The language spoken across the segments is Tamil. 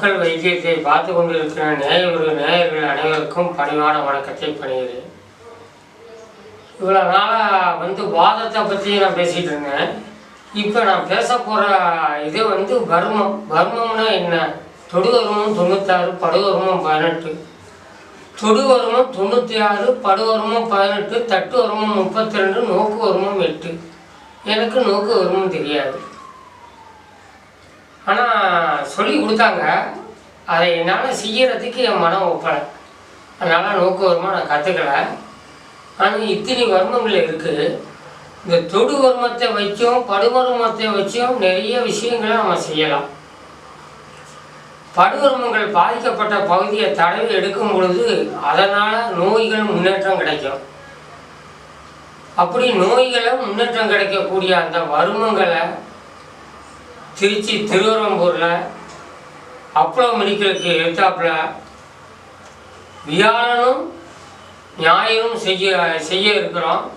மக்கள் வைத்தியத்தை பார்த்து கொண்டிருக்கிற நேயர்கள் நேயர்கள் அனைவருக்கும் பணிவான வணக்கத்தை பணிகிறேன். இவ்வளோ நாளாக வந்து வாதத்தை பற்றி நான் பேசிகிட்டு இருந்தேன். இப்போ நான் பேச போகிற இது வந்து வர்மம். வர்மம்னா என்ன? தொடு வருமம் தொண்ணூத்தாறு படு வருமம் பதினெட்டு. தொடு வருமம் தொண்ணூற்றி ஆறு படு வருமம் பதினெட்டு தட்டு வருமம் முப்பத்தி ரெண்டு நோக்கு வருமம் எட்டு. எனக்கு நோக்கு வருமம் தெரியாது. ஆனால் சொல்லி கொடுத்தாங்க. அதை என்னால் செய்யறதுக்கு என் மனம் ஒப்பலை. அதனால் நோக்குவரமாக நான் கற்றுக்கல ஆனால் இத்தனை வர்மங்கள் இருக்குது இந்த தொடு வர்மத்தை வச்சும் படுவர்மத்தை வச்சும் நிறைய விஷயங்களை நம்ம செய்யலாம். படுவர்மங்கள் பாதிக்கப்பட்ட பகுதியை தடவி எடுக்கும் பொழுது அதனால் நோய்கள் முன்னேற்றம் கிடைக்கும். அப்படி நோய்களை முன்னேற்றம் கிடைக்கக்கூடிய அந்த வருமங்களை திருச்சி திருவரம்பூரில் அப்பளோ மணிக்கிறதுக்கு எழுத்தாப்புல வியாழனும் ஞாயிறும் செய்ய செய்ய இருக்கிறோம்.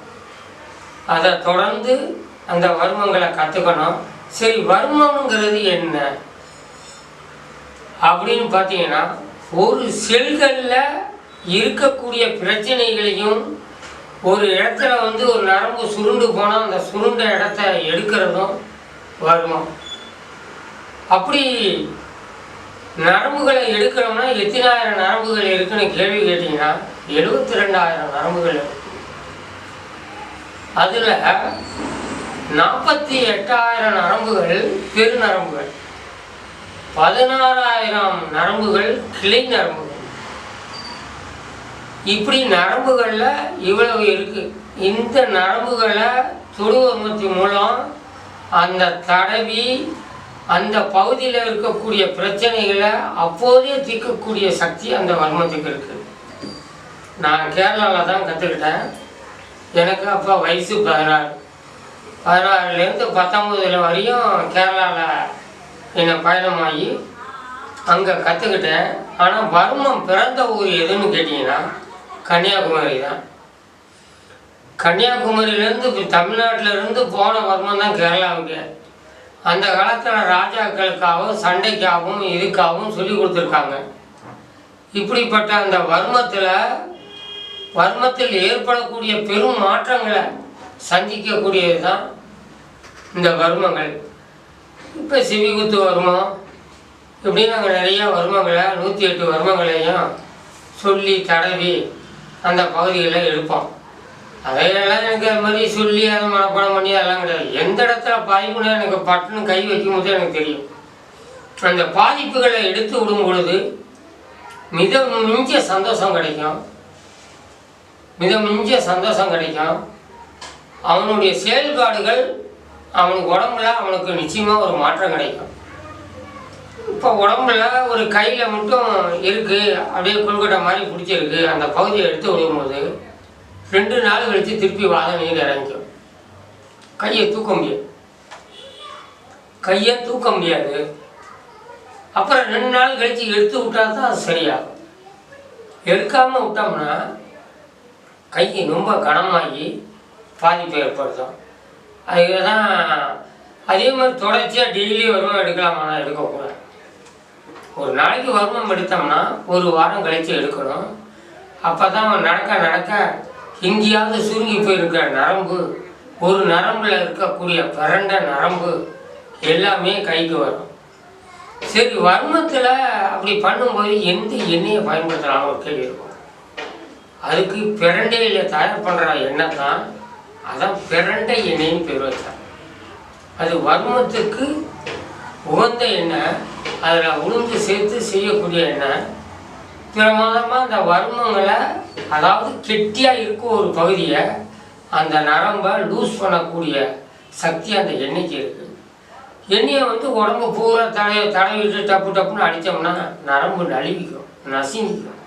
அதை தொடர்ந்து அந்த வர்மங்களை கற்றுக்கணும் சரி வர்மங்கிறது என்ன? அப்படின்னு பார்த்தீங்கன்னா ஒரு செல்களில் இருக்கக்கூடிய பிரச்சனைகளையும் ஒரு இடத்துல வந்து ஒரு நரம்பு சுருண்டு போனால் அந்த சுருண்ட இடத்த எடுக்கிறதும் வர்மம். அப்படி நரம்புகளை எடுக்கிறோம்னா எத்தனாயிரம் நரம்புகள் இருக்குன்னு கேள்வி கேட்டிங்கன்னா எழுபத்தி ரெண்டாயிரம் நரம்புகள் இருக்கு. அதில் நாற்பத்தி எட்டாயிரம் நரம்புகள் பெருநரம்புகள். பதினாறாயிரம் நரம்புகள் கிளை நரம்புகள் இப்படி நரம்புகளில் இவ்வளவு இருக்கு. இந்த நரம்புகளை தொடுவர்மத்தின் மூலம் அந்த தடவி அந்த பகுதியில் இருக்கக்கூடிய பிரச்சனைகளை அப்போதே தீர்க்கக்கூடிய சக்தி அந்த வர்மத்துக்கு இருக்குது நான் கேரளாவில் தான் கற்றுக்கிட்டேன் எனக்கு அப்போ வயசு பதினாறு. பதினாறுலேருந்து பத்தொம்பதுல வரையும் கேரளாவில் என்னை பயணமாகி அங்கே கற்றுக்கிட்டேன் ஆனால் வர்மம் பிறந்த ஊர் எதுன்னு கேட்டிங்கன்னா கன்னியாகுமரி தான். கன்னியாகுமரியிலேருந்து இப்போ தமிழ்நாட்டிலேருந்து போன வர்மம் தான் கேரளாவுக்கு. அந்த காலத்தில் ராஜாக்களுக்காகவும் சண்டைக்காகவும் இதுக்காகவும் சொல்லி கொடுத்துருக்காங்க. இப்படிப்பட்ட அந்த வர்மத்தில் வர்மத்தில் ஏற்படக்கூடிய பெரும் மாற்றங்களை சந்திக்கக்கூடியது தான் இந்த வர்மங்கள். இப்போ சிவிகுத்து வர்மம் இப்படி நாங்கள் நிறைய வர்மங்களை நூற்றி எட்டு வர்மங்களையும் சொல்லி தடவி அந்த பகுதிகளை எடுப்போம். அதையெல்லாம் எனக்கு அது மாதிரி சொல்லி அதை மனப்பாடம் பண்ணி அதெல்லாம் கிடையாது. எந்த இடத்துல பாதிப்புனா எனக்கு பட்டுன்னு கை வைக்கும் போது எனக்கு தெரியும். அந்த பாதிப்புகளை எடுத்து விடும் பொழுது மித மிஞ்ச சந்தோஷம் கிடைக்கும். மித மிஞ்ச சந்தோஷம் கிடைக்கும். அவனுடைய செயல்பாடுகள் அவனுக்கு உடம்புல அவனுக்கு நிச்சயமாக ஒரு மாற்றம் கிடைக்கும். இப்போ உடம்புல ஒரு கையில் மட்டும் இருக்குது அப்படியே கொள்கட்டை மாதிரி பிடிச்சிருக்கு அந்த பகுதியை எடுத்து விடும்போது ரெண்டு நாள் கழித்து திருப்பி வாத நீர் இறங்கிக்கும் கையை தூக்க முடியாது. கையை தூக்க முடியாது. அப்புறம் ரெண்டு நாள் கழித்து எடுத்து விட்டா தான் அது சரியாகும். எடுக்காமல் விட்டோம்னா கை ரொம்ப கனமாகி பாதிப்பு ஏற்படுத்தும். அதுக்கு தான் அதே மாதிரி தொடர்ச்சியாக டெய்லி வருமம் எடுக்கலாமானா எடுக்கக்கூடாது. ஒரு நாளைக்கு வருமம் எடுத்தோம்னா ஒரு வாரம் கழித்து எடுக்கணும். அப்போ தான் நடக்க நடக்க எங்கேயாவது சுருங்கி போயிருக்கிற நரம்பு ஒரு நரம்பில் இருக்கக்கூடிய பிறண்ட நரம்பு எல்லாமே கைக்கு வரும். சரி வர்மத்தில் அப்படி பண்ணும்போது எந்த எண்ணெயை பயன்படுத்தலாம்? ஒரு கேள்வி இருக்கும். அதுக்கு பிரண்டையில் தயார் பண்ணுற எண்ணெய் தான் அதான் பிரண்டை எண்ணெயின்னு பேர் வச்சாங்க. அது வர்மத்துக்கு உகந்த எண்ணெய் அதில் உளுந்து சேர்த்து செய்யக்கூடிய எண்ணெய் பிரமாதமாக அந்த வர்மங்களை அதாவது கெட்டியாக இருக்கும் ஒரு பகுதியை அந்த நரம்பை லூஸ் பண்ணக்கூடிய சக்தி அந்த எண்ணெய்க்கு இருக்குது எண்ணெயை வந்து உடம்பு பூரா தடவை தடவிட்டு டப்பு டப்புன்னு அடித்தோம்னா நரம்பு நழுவிக்கும் நசுங்கிக்கும்.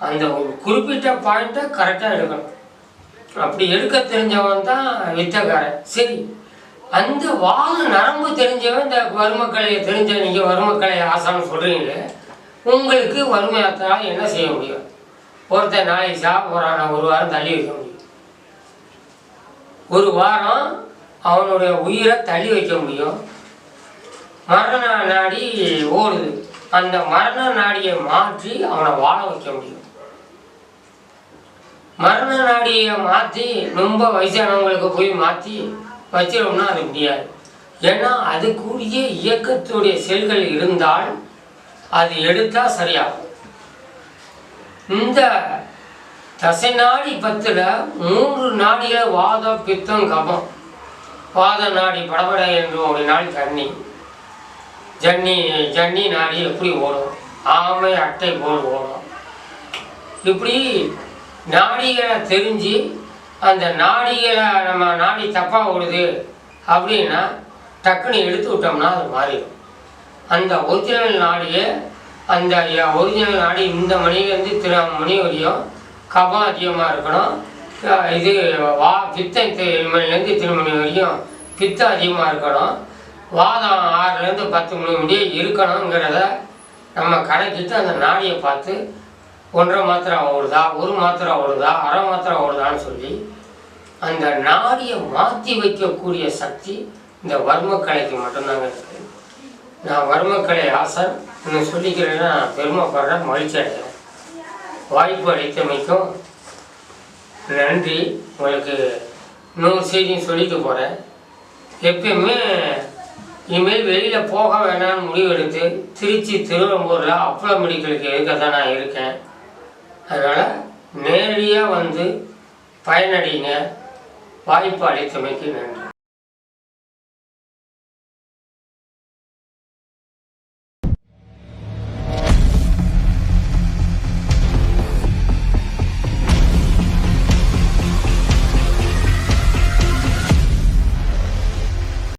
அந்த ஒரு குறிப்பிட்ட பாயிண்ட்டை கரெக்டாக எடுக்கணும். அப்படி எடுக்க தெரிஞ்சவன் தான் வித்தக்காரன். சரி அந்த வால் நரம்பு தெரிஞ்சவன் இந்த வறுமக்கலையை தெரிஞ்ச நீங்கள் வறுமக்கலை ஆசான்னு சொல்கிறீங்களே உங்களுக்கு வறுமையாத்தால் என்ன செய்ய முடியும்? ஒருத்தன் நாளைக்கு சாப்பிட்றான் ஒரு வாரம் தள்ளி வைக்க முடியும். ஒரு வாரம் அவனுடைய உயிரை தள்ளி வைக்க முடியும். மரண நாடி ஓடுது. அந்த மரண நாடியை மாற்றி அவனை வாழ வைக்க முடியும். மரண நாடியை மாற்றி ரொம்ப வயசானவங்களுக்கு போய் மாற்றி வச்சிடோம்னா அது முடியாது. ஏன்னா அதுக்குரிய இயக்கத்துடைய செல்கள் இருந்தால் அது எடுத்தால் சரியாகும். இந்த தசை நாடி பத்தில் மூன்று நாடிகளை வாதம் பித்தம் கபம். வாத நாடி படபட என்று ஒரு நாள் ஜன்னி. ஜன்னி ஜன்னி நாடி எப்படி ஓடும்? ஆமை அட்டை போல் ஓடும். இப்படி நாடிகளை தெரிஞ்சு அந்த நாடிகளை நம்ம நாடி தப்பாக ஓடுது அப்படின்னா டக்குன்னு எடுத்து விட்டோம்னா அது மாறிடும். அந்த ஒரிஜினல் நாடியை அந்த ஒரிஜினல் நாடி இந்த மணிலேருந்து திரு மணி வரையும் கபம் அதிகமாக இருக்கணும். இது வா பித்தம் மணிலேருந்து திருமணி வரையும் பித்தம் அதிகமாக இருக்கணும். வாதம் ஆறுலேருந்து பத்து மணி முடிய இருக்கணுங்கிறத நம்ம கணக்கிட்டு அந்த நாடியை பார்த்து ஒன்றரை மாத்திரை ஓடுதா ஒரு மாத்திரை ஓடுதா அரை மாத்திரை ஓடுதான்னு சொல்லி அந்த நாடியை மாற்றி வைக்கக்கூடிய சக்தி இந்த வர்மக்கலைக்கு மட்டும்தாங்க இருக்குது நான் வர்மக்கலை ஆசன் இன்னும் சொல்லிக்கிறேன்னா நான் பெருமைப்படுறேன் மகிழ்ச்சி அடைகிறேன் வாய்ப்பு அளித்தமைக்கும் நன்றி. உங்களுக்கு இன்னொரு செய்தியும் சொல்லிட்டு போகிறேன் எப்பயுமே இனிமேல் வெளியில் போக வேணாம்னு முடிவெடுத்து திருச்சி திருவெம்பூரில் அப்பள மெடிக்கலுக்கு இருக்க தான் நான் இருக்கேன். அதனால் நேரடியாக வந்து பயனடைங்க வாய்ப்பு அளித்தமைக்கு நன்றி.